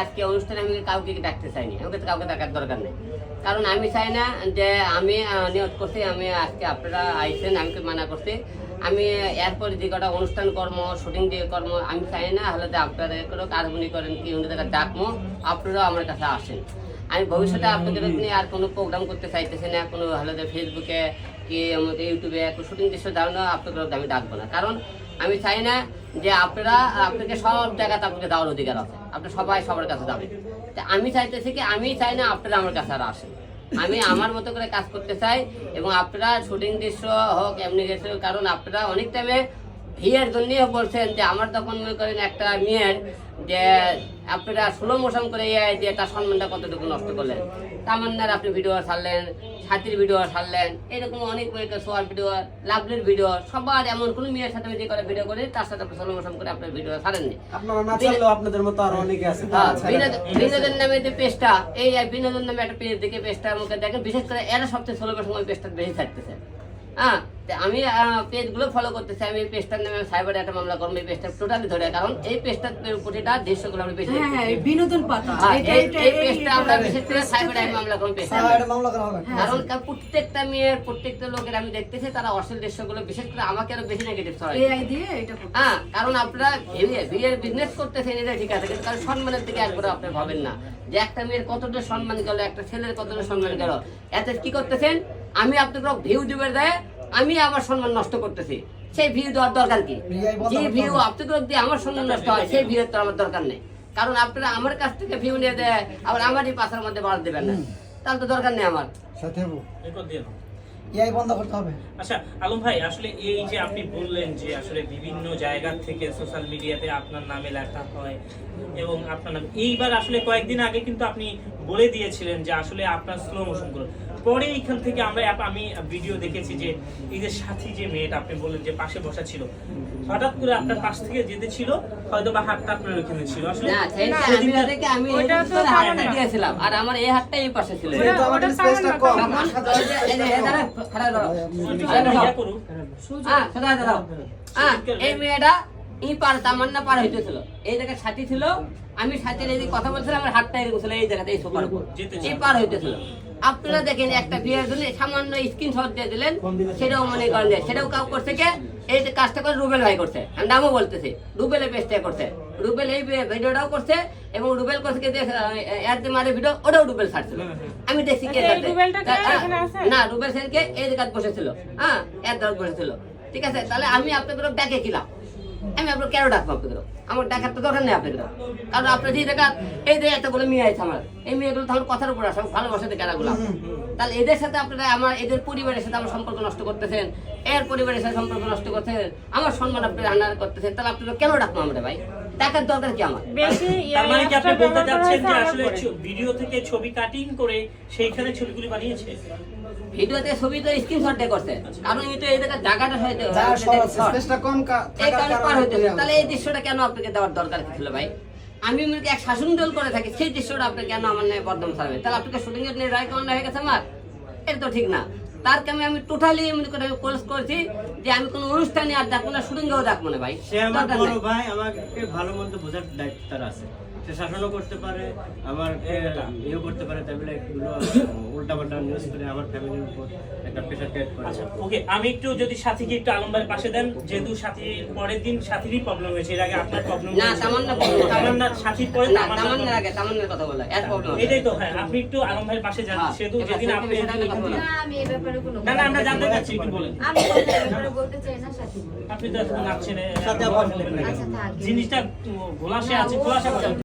আজকে অনুষ্ঠানে আমি কাউকে ডাকতে চাইনি। আমাকে তো কাউকে ডাকার দরকার নেই। কারণ আমি চাই না যে আমি নিয়ত করছি, আমি আজকে আপনারা আইসেন আমি মানা করছি। আমি এরপরে যে কটা অনুষ্ঠান কর্ম, শুটিং যে কর্ম, আমি চাই না, হলে যে আপনারা কোনো কাজগুলি করেন কি, উনি দেখা ডাকমো, আপনারাও আমার কাছে আসেন। আমি ভবিষ্যতে আপনাদের নিয়ে আর কোনো প্রোগ্রাম করতে চাইতেছি না, কোনো হলে ফেসবুকে কি আমাদের ইউটিউবে শুটিং দৃশ্য দাঁড়ানো আপনাদের আমি ডাকবো না। কারণ আমি চাই না যে আপনারা, আপনাকে সব জায়গাতে আপনাকে দেওয়ার অধিকার আছে। আপনি সবাই সবার কাছে যাবেন। আমি চাইতেছি কি, আমি চাই না আপনারা আমার কাছে আর আসেন। আমি আমার মতো করে কাজ করতে চাই এবং আপনারা শুটিং দৃশ্য হোক, এমনি গেছে কারণ আপনারা অনেক টাইমে ভিয়ের জন্যই বলছেন যে, আমার তখন মনে করেন একটা মেয়ের যে আপনারা ষোলো মোশন করে ইয়ে যে তার সম্মানটা কতটুকু নষ্ট করলেন? তামান্নার আপনি ভিডিও ছাড়লেন সাথীর ভিডিও ছাড়লেন এরকম অনেক শোয়ার ভিডিও লাভলির ভিডিও সবার এমন কোনো মেয়ের সাথে যে করে ভিডিও করে তার সাথে আপনি ষোলো মোশন করে আপনার ভিডিও ছাড়েননি। আপনারা না চাইলেও আপনাদের মতো আরও অনেকে আছে হ্যাঁ, বিনোদন বিনোদন নামে যে পেজটা এই বিনোদন নামে একটা পেজ দেখে পেজটা আমাকে দেখেন বিশেষ করে এরা সবচেয়ে ষোলো সময় পেজটা বেশি থাকতেছে হ্যাঁ আমি পেজগুলো ফলো করতেছি। আমি এই পেজটার নামে সাইবার একটা মামলা করব এই পেজটা টোটালি ধরে কারণ এই পেজটার প্রতিটা দৃশ্যগুলো আমি বেশি হ্যাঁ হ্যাঁ বিনোদন পাতা। হ্যাঁ, এই- পেজটা আমরা বিশেষ করে সাইবার মামলা করব পেজটা। করা কারণ প্রত্যেকটা মেয়ের প্রত্যেকটা লোকের আমি দেখতেছি তারা অশ্লীল দৃশ্যগুলো বিশেষ করে আমাকে আরও বেশি নেগেটিভ ছড়ায়। হ্যাঁ কারণ আপনারা বিয়ের বিজনেস করতেছেন এটা ঠিক আছে কিন্তু কারণ সম্মানের দিকে একবার আপনি ভাবেন না। যে একটা মেয়ের কতটা সম্মান গেল একটা ছেলের কতটা সম্মান গেল এতে কি করতেছেন? আমি আপনাকে ভিউ দিবে দেয় আমি আমার সম্মান নষ্ট করতেছি। সেই ভিউ দেওয়ার দরকার কি? যে ভিউ। আপনাকে দিয়ে আমার সম্মান নষ্ট হয় সেই ভিউর তো আমার দরকার নেই। কারণ আপনারা আমার কাছ থেকে ভিউ নিয়ে দেয় আবার আমারই পাশের মধ্যে বাড়াতে দেবেন না। তাহলে তো দরকার নেই আমার। সাথে বন্ধ করতে হবে। আচ্ছা আলম ভাই আসলে এই যে আপনি বললেন যে আসলে বিভিন্ন জায়গা থেকে সোশ্যাল মিডিয়াতে আপনার নামে লেখা হয় এবং আপনার নাম এইবার আসলে কয়েকদিন আগে কিন্তু আপনি বলে দিয়েছিলেন যে আসলে আপনার স্লো মোশনগুলো। পরে এইখান থেকে আমরা আমি ভিডিও দেখেছি যে এই যে সাথী যে মেয়েটা আপনি বললেন যে পাশে বসা ছিল হঠাৎ করে আপনার পাশ থেকে যেতে ছিল হয়তো বা হাতটা আপনার ওইখানে ছিল। আসলে আমি তো হাতটা দিয়েছিলাম আর আমার এই হাতটা এই পাশে ছিল। ওটা স্পেসটা কম। এই মেয়েটা ই পার তামান্না পার হইতেছিল। এই জায়গায় সাথী ছিল আমি সাথীর এই কথা বলছিলাম আমার হাতটা এরকম ছিল এই জায়গাতে এই সোফার উপর। এই পার হইতেছিল। আপনারা দেখেন একটা বিয়ের জন্য সামান্য স্ক্রিনশট দিয়ে দিলেন সেটাও মনে করেন সেটাও কাউ করছে কে? এই যে কাজটা করে রুবেল ভাই করছে। আমি নামও বলতেছি রুবেলের পেজটা করছে। রুবেল এই ভিডিওটাও করছে এবং রুবেল করছে কি মারে ভিডিও ওটাও রুবেল ছাড়ছিল। আমি দেখছি কে আচ্ছা? না রুবেল সেনকে এই জায়গায় বসেছিল। হ্যাঁ এর দল বসেছিল। ঠিক আছে তাহলে আমি আপনাদের ডাকে কিলাম আমি আপনার কেন ডাকবো আপনাকে আমার ডাকার তো দরকার নেই আপনি কারণ আপনার যে দেখা এই যে এতগুলো মেয়ে আছে আমার এই মেয়েগুলো তাহলে কথার উপর আসে ভালোবাসাতে কেনাগুলো তাহলে এদের সাথে আপনারা আমার এদের পরিবারের সাথে আমার সম্পর্ক নষ্ট করতেছেন এর পরিবারের সাথে সম্পর্ক নষ্ট করতেছেন আমার সম্মান আপনারা হানার করতেছেন তাহলে আপনারা কেন ডাকবো আমরা ভাই? ডাকার দরকার কি আমার? বেশি তার মানে কি আপনি বলতে চাচ্ছেন যে আসলে ভিডিও থেকে ছবি কাটিং করে সেইখানে ছবিগুলি বানিয়েছে? ভিডিওতে ছবি তো স্ক্রিনশট দিয়ে করছে। কারণ এই তো এই জায়গায় জায়গাটা হয়তো স্পেসটা কম এই কারণে পার হইতে তাহলে এই দৃশ্যটা কেন আপনাকে দেওয়ার দরকার কি ছিল ভাই? আমি মনে করি এক শাসন দল করে থাকি সেই দৃশ্যটা আপনি কেন আমার নামে বদনাম ছাড়বে তাহলে আপনাকে শুটিং এর নিয়ে রায় কেমন হয়ে গেছে আমার? এটা তো ঠিক না। তার কামে আমি টোটালি মনে করে কোর্স করেছি যে আমি কোনো অনুষ্ঠানে আর ডাকবো না শুটিংয়েও ডাকবো না ভাই। সে আমার বড় ভাই আমাকে ভালো মন্দ বোঝার দায়িত্ব তার আছে। সে শাসনও করতে পারে আমার ইয়ে করতে পারে তাই বলে নিউজ করে আমার ফ্যামিলির উপর একটা প্রেশার ক্রিয়েট করে। আচ্ছা ওকে আমি একটু যদি সাথীকে একটু আলমবারের পাশে দেন যেহেতু সাথীর পরের দিন সাথীরই প্রবলেম হয়েছে এর আগে আপনার প্রবলেম না, তামান্না। তামান্না সাথীর পরে আগে তামান্নার কথা বলা এর প্রবলেম এটাই তো হ্যাঁ আপনি একটু আলম ভাইয়ের পাশে যান হ্যাঁ, সেহেতু যেদিন আপনি আমি না আমি এই ব্যাপারে কোনো না না আমরা জানতে চাচ্ছি একটু বলেন। আমি আপনি তো নাচছেন। আচ্ছা জিনিসটা ঘোলাসে আছে করেন।